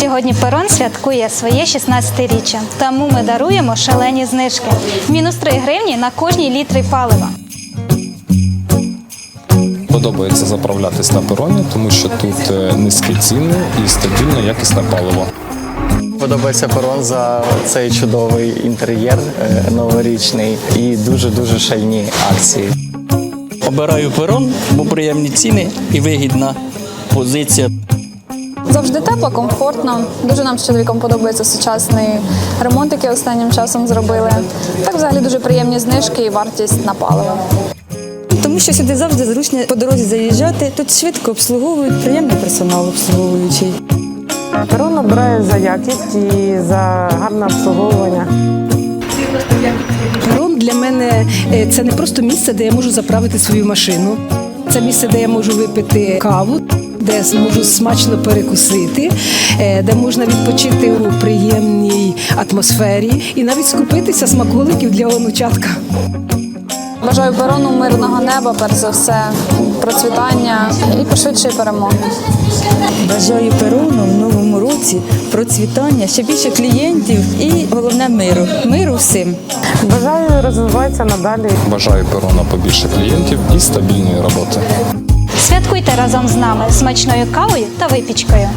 Сьогодні перон святкує своє 16-річчя, тому ми даруємо шалені знижки. Мінус 3 гривні на кожній літрі палива. Подобається заправлятись на пероні, тому що тут е, низькі ціни і стабільне якісне паливо. Подобається перон за цей чудовий інтер'єр е, новорічний і дуже-дуже шальні акції. Обираю перон, бо приємні ціни і вигідна позиція. Завжди тепло, комфортно. Дуже нам з чоловіком подобається сучасний ремонт, який останнім часом зробили. Так, взагалі дуже приємні знижки і вартість на паливо. Тому що сюди завжди зручно по дорозі заїжджати. Тут швидко обслуговують, приємний персонал обслуговуючий. Перон обирає за якість і за гарне обслуговування. Перон для мене е, це не просто місце, де я можу заправити свою машину. Це місце, де я можу випити каву, де зможу смачно перекусити, е, де можна відпочити у приємній атмосфері і навіть скупитися смаколиків для онучатка. Бажаю перону мирного неба, перш за все, процвітання і пошвидшої перемоги. Бажаю перону в новому році процвітання, ще більше клієнтів і головне миру. Миру всім. Бажаю розвиватися надалі. Бажаю перона побільше клієнтів і стабільної роботи. Святкуйте разом з нами смачною кавою та випічкою.